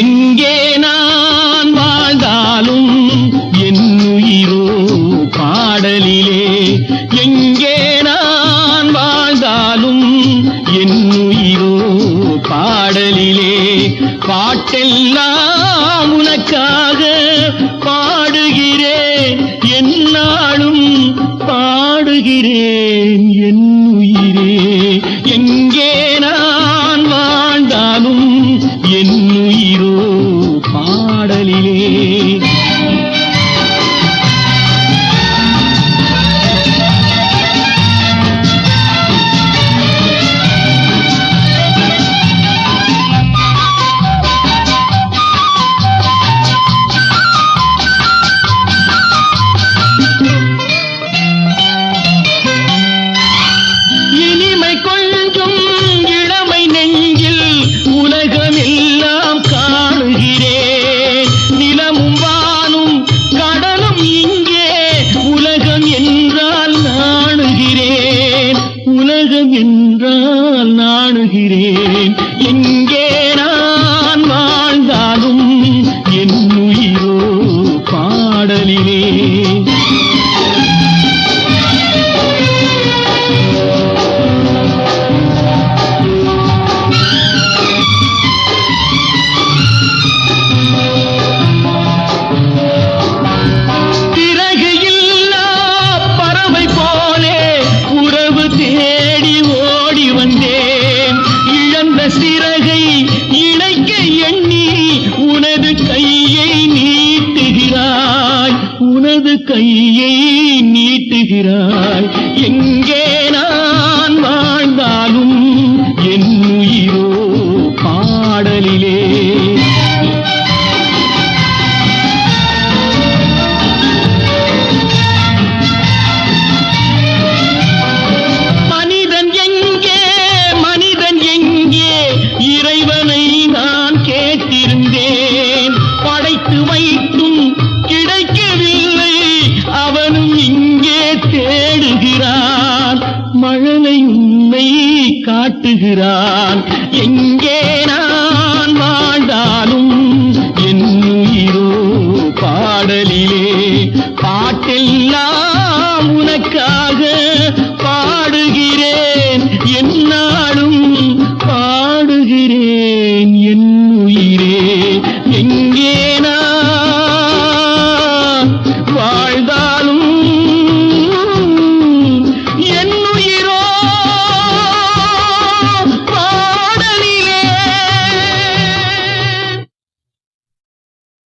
எங்கே நான் வாழ்ந்தாலும் என் உயிரோ பாடலிலே எங்கே நான் வாழ்ந்தாலும் என் உயிரோ பாடலிலே பாட்டெல்லாம் உனக்காக பா என்றால் நாடுகிறேன் எங்கே நான் நீட்டுகிறாய் கையை நீட்டுகிறாய். எங்கே நான் மழலை உன்னை காட்டுகிறான். எங்கே